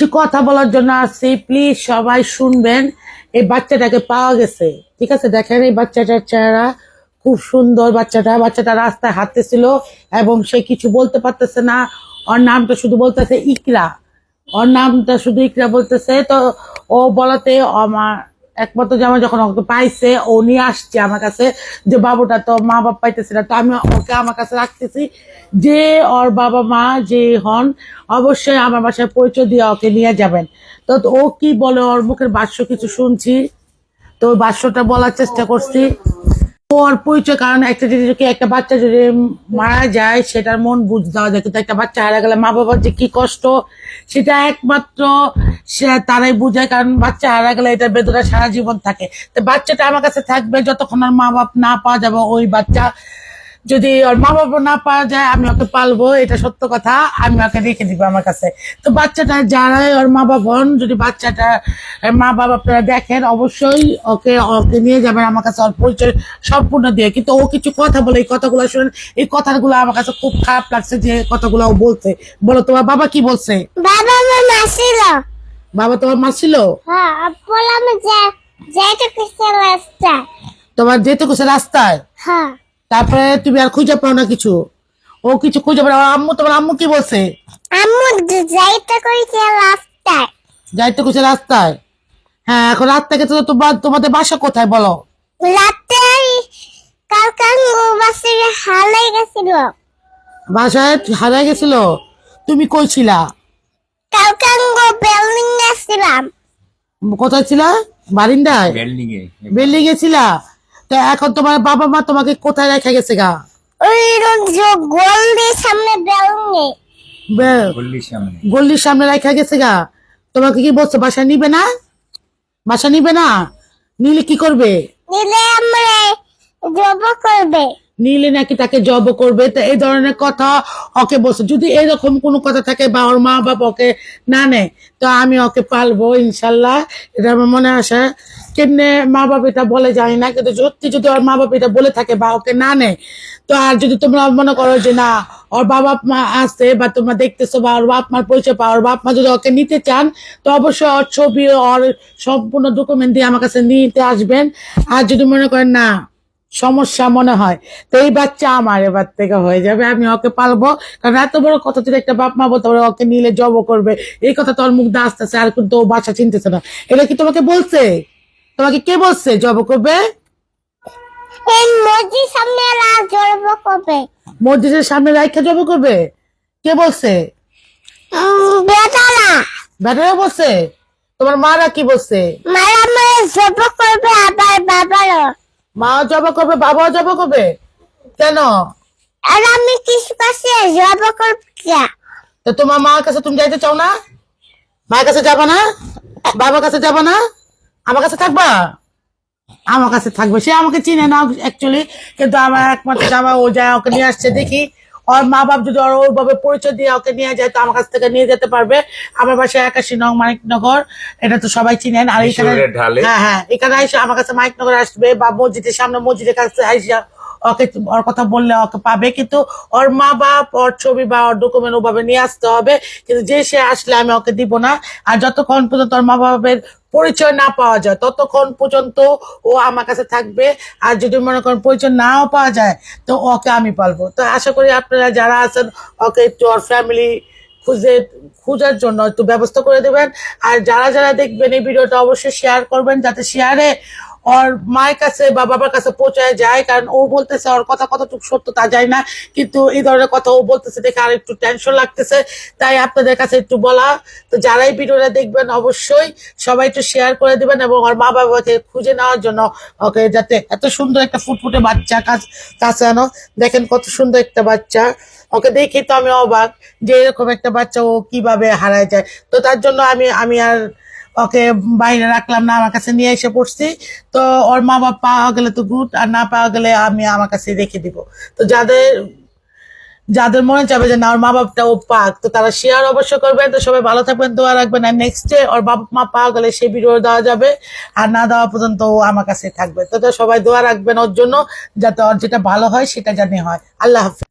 কিছু কথা বলার জন্য আসছি। প্লিজ সবাই শুনবেন। এই বাচ্চাটাকে পাওয়া গেছে। ঠিক আছে? দেখেন এই বাচ্চাটার চেহারা। খুব সুন্দর বাচ্চাটা। বাচ্চাটা রাস্তায় হাঁটতেছিল এবং সে কিছু বলতে পারতেছে না। ওর নামটা শুধু বলতেছে ইকরা। ওর নামটা শুধু ইকরা বলতেছে। তো ও বলাতে আমার একমাত্র যে আমার যখন পাইছে, ও নিয়ে আসছে আমার কাছে যে, বাবুটা তো মা বাপ পাইতেছে না। তো আমি ওকে আমার কাছে রাখতেছি। যে ওর বাবা মা যে হন, অবশ্যই আমার বাসায় পরিচয় দিয়ে ওকে নিয়ে যাবেন। তো ও কি বলে, ওর মুখের বাস্য কিছু শুনছি? তো বাস্যটা বলার চেষ্টা করছি। ওর পরিচয়, কারণ একটা যদি একটা বাচ্চা যদি মারা যায়, সেটার মন বুঝতে দেওয়া যায়। কিন্তু একটা বাচ্চা হারা গেলে মা বাবার যে কি কষ্ট, সেটা একমাত্র সে তারাই বুঝায়, কারণ বাচ্চা হারা গেলে এটা বেদনা সারা জীবন থাকে। তো বাচ্চাটা আমার কাছে থাকবে যতক্ষণ আর মা বাপ না পাওয়া যাবে, ওই বাচ্চা যদি ওর মা বাবা না পাওয়া যায় আমি ওকে পালবো এটা সত্য কথা আমি ওকে রেখে দিব আমার কাছে। তো বাচ্চাটা যারা ওর মা বাবা হন যদি বাচ্চাটা মা বাবা আপনারা দেখেন অবশ্যই ওকে ওকে নিয়ে যাবেন আমার কাছে ওর পরিচয় সম্পূর্ণ দিয়ে। কিন্তু ও কিছু কথা বলে এই কথাগুলো শুনেন এই কথাগুলো আমার কাছে খুব খারাপ লাগছে যে কথাগুলো ও বলছে। বলো তোমার বাবা কি বলছে? বাবা মামা ছিল। বাবা তোমার মা ছিল? হ্যাঁ বললাম যে যেটা কিসে রাস্তা তোমার যেতে কোসে রাস্তায়? হ্যাঁ। তারপরে তুমি আর খুঁজে পাও না কিছু। ও কিছু খুঁজে পাও না। আম্মু তোমার আম্মু কি বলছে? আম্মু যেটা কইছে রাস্তায়। যাইতে কোসে রাস্তায়? হ্যাঁ এখন রাত থেকে তো তোমার তোমাদের বাসা কোথায় বলো? রাতে কালকান বাসে হারাই গেছিল। বাসায় হারাই গেছিল? তুমি কই ছিলা? কালকান বিল্ডিং গেছিলাম কোথায় ছিলা? বারিন্দায়? বিল্ডিং এ। বিল্ডিং এ ছিলা? তো এখন তোমার বাবা মা তোমাকে কোথায় রেখে গেছে গা? ওই যে গোল্ডের সামনে বিল্ডিং বে- গল্লির সামনে। গল্লির সামনে রেখে গেছে গা। তোমাকে কি বলছো বাসা নিবে না? বাসা নিবে না? নিলে কি করবে? নিলে আমরা জব করবে। নিলে নাকি তাকে জব করবে? তো এই ধরনের কথা ওকে বলছে। যদি এরকম কোনো কথা থাকে বা ওর মা বাবা ওকে না নেয় তো আমি ওকে পালবো ইনশাল্লাহ। এটা আমার মনে আসে। কেমনে মা বাবা এটা বলে জানি না? কিন্তু সত্যি যদি ওর মা বাবা এটা বলে থাকে, বা ওকে না নেয়, তো আর যদি তোমরা মনে করো যে না, ওর বাবা মা আছে বা তোমরা দেখতেছো বা ওর বাপ মার পরিচয় পাও, ওর বাপ মা যদি ওকে নিতে চান, তো অবশ্যই ওর ছবি, ওর সম্পূর্ণ ডকুমেন্ট দিয়ে আমার কাছে নিতে আসবেন। আর যদি মনে করেন না, সমস্যা মনে হয়, তো এই বাচ্চা আমার এবার থেকে হয়ে যাবে, আমি ওকে পালবো। কারণ এত বড় কথা যদি একটা বাপ মা বলতে পারে, ওকে নিলে জব করবে, এই কথা তোর মুখ দিয়ে আসতেছে, আর কিন্তু ও বাচ্চা চিনতেছে না। এটা কি তোমাকে বলছে? তোমাকে কে বলছে জব করবে? এই মসজিদ সামনে জব করবে। মসজিদের সামনে রাইখা জব করবে? কে বলছে? বেটারা। ব্যাটারা বলছে? তোমার মারা কি বলছে? মারা মারা জব করবে আবার বাবারও মা জব করবে বাবাও জব করবে? কেন? আর আমি কিছু কাছে জব করবে তো তোমার মার কাছে তুমি যাইতে চাও না? মায়ের কাছে যাবা না? বাবার কাছে যাবা না? আমার কাছে থাকবা? আমার কাছে থাকবে। সে আমাকে চিনে না অ্যাকচুয়ালি কিন্তু আমার একমাত্র জামা ও যায় ওকে নিয়ে আসছে দেখি। ওর মা বাপ যদি ওর ওইভাবে পরিচয় দিয়ে ওকে নিয়ে যায় তো আমার কাছ থেকে নিয়ে যেতে পারবে। আমার বাসায় একাশি নং মানিকনগর এটা তো সবাই চিনেন। আর এখানে হ্যাঁ হ্যাঁ এখানে এসে আমার কাছে মানিকনগর আসবে বা মসজিদের সামনে মসজিদের কাছে আইসা ওকে ওর কথা বললে ওকে পাবে, কিন্তু ওর মা বাপ, ওর ছবি বা ওর ডকুমেন্ট ওভাবে নিয়ে আসতে হবে। কিন্তু যে সে আসলে আমি ওকে দিব না। আর যতক্ষণ পর্যন্ত ওর মা বাপের পরিচয় না পাওয়া যায়, ততক্ষণ পর্যন্ত ও আমার কাছে থাকবে। আর যদি মনে করেন পরিচয় নাও পাওয়া যায়, তো ওকে আমি পালবো। তো আশা করি আপনারা যারা আছেন, ওকে একটু ওর ফ্যামিলি খুঁজে, খোঁজার জন্য একটু ব্যবস্থা করে দেবেন। আর যারা যারা দেখবেন এই ভিডিওটা অবশ্যই শেয়ার করবেন, যাতে শেয়ারে ওর মায়ের কাছে বা বাবার কাছে পৌঁছায় যায়, কারণ ও বলতেছে ওর কথা কতটুকু সত্য তা যায় না। কিন্তু এই ধরনের কথা ও বলতেছে দেখে আর একটু টেনশন লাগতেছে। তাই আপনাদের কাছে একটু বলা, তো যারাই ভিডিওটা দেখবেন অবশ্যই সবাই একটু শেয়ার করে দিবেন এবং ওর মা বাবাকে খুঁজে নেওয়ার জন্য, ওকে যাতে এত সুন্দর একটা ফুটফুটে বাচ্চা কাছ আনো। দেখেন কত সুন্দর একটা বাচ্চা। ওকে দেখি তো আমি অবাক যে এরকম একটা বাচ্চা ও কীভাবে হারায় যায়। তো তার জন্য আমি আমি আর ওকে বাইরে রাখলাম না, আমার কাছে নিয়ে এসে পড়ছি। তো ওর মা বাপ পাওয়া গেলে তো গুড, আর না পাওয়া গেলে আমি আমার কাছে রেখে দিব। তো যাদের যাদের মনে চাবে যে না, ওর মা বাপটা ও পাক, তো তারা শেয়ার অবশ্যই করবেন। তো সবাই ভালো থাকবেন, দোয়া রাখবেন আর নেক্সট ডে ওর বাবা মা পাওয়া গেলে সেই ভিডিও দেওয়া যাবে। আর না দেওয়া পর্যন্ত ও আমার কাছে থাকবে। তো সবাই দোয়া রাখবেন ওর জন্য, যাতে ওর যেটা ভালো হয়, সেটা জানি হয়। আল্লাহ হাফিজ।